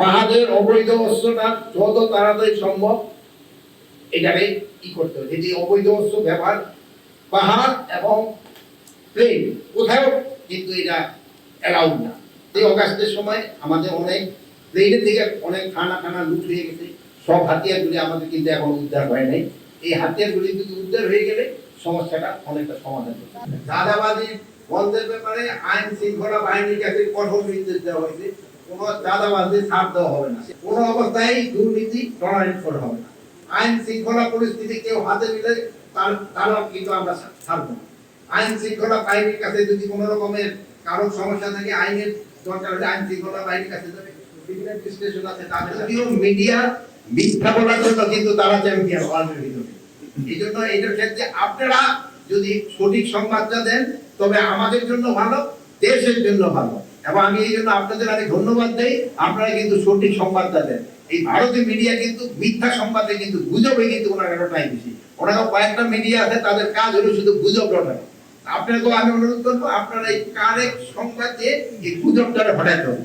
পাহাড়ের অবৈধ অস্ত্রটা যত তাড়াতাড়ি সম্ভব এটাকে কি করতে হবে। যেটি অবৈধ অস্ত্র ব্যবহার, পাহাড় এবং প্লেন কোথাও কিন্তু এটা অ্যালাউড না। এই অগাস্টের সময় আমাদের অনেক প্লেনের থেকে অনেক খানা খানা লুট হয়ে গেছে। সব হাতিয়ারগুলি আমাদের কিন্তু এখন উদ্ধার হয় নাই। এই হাতিয়ারগুলি যদি উদ্ধার হয়ে গেলে সমস্যাটা অনেকটা সমাধান হবে দাদাবাজি বন্ধের ব্যাপারে আইন শৃঙ্খলা বাহিনীর কাছে কঠোর নির্দেশ দেওয়া হয়েছে। কোনো দাদাবাজি ছাড় দেওয়া হবে না। কোনো অবস্থায় দুর্নীতি টলারেট করা হবে না। আইন শৃঙ্খলা পরিস্থিতি কেউ হাতে নিলে তার তারা কিন্তু আমরা ছাড়বো না। আইন শৃঙ্খলা বাহিনীর কাছে যদি কোনো রকমের কারও সমস্যা থাকে আইনের দরকার হলে আইন শৃঙ্খলা বাহিনীর কাছে যাবে। বিভিন্ন স্টেশন আছে তাদের যদিও মিডিয়া মিথ্যা বলার জন্য কিন্তু তারা চ্যাম্পিয়ন ওয়ার্ল্ডের ভিতরে এই জন্য এটার ক্ষেত্রে আপনারা যদি সঠিক সংবাদটা দেন তবে আমাদের জন্য ভালো দেশের জন্য ভালো। এবং আমি এই জন্য আপনাদের আগে ধন্যবাদ দেই। আপনারা কিন্তু সঠিক সংবাদটা দেন এই ভারতীয় মিডিয়া কিন্তু মিথ্যা সংবাদে কিন্তু গুজবে কিন্তু ওনারা টাইম বেশি। ওনারা কয়েকটা মিডিয়া আছে, তাদের কাজ হলো শুধু গুজব রটানো। আপনাকেও আমি অনুরোধ করব, আপনারা এই কারেক্ট সংবাদে এই গুজবটা হটাতে হবে।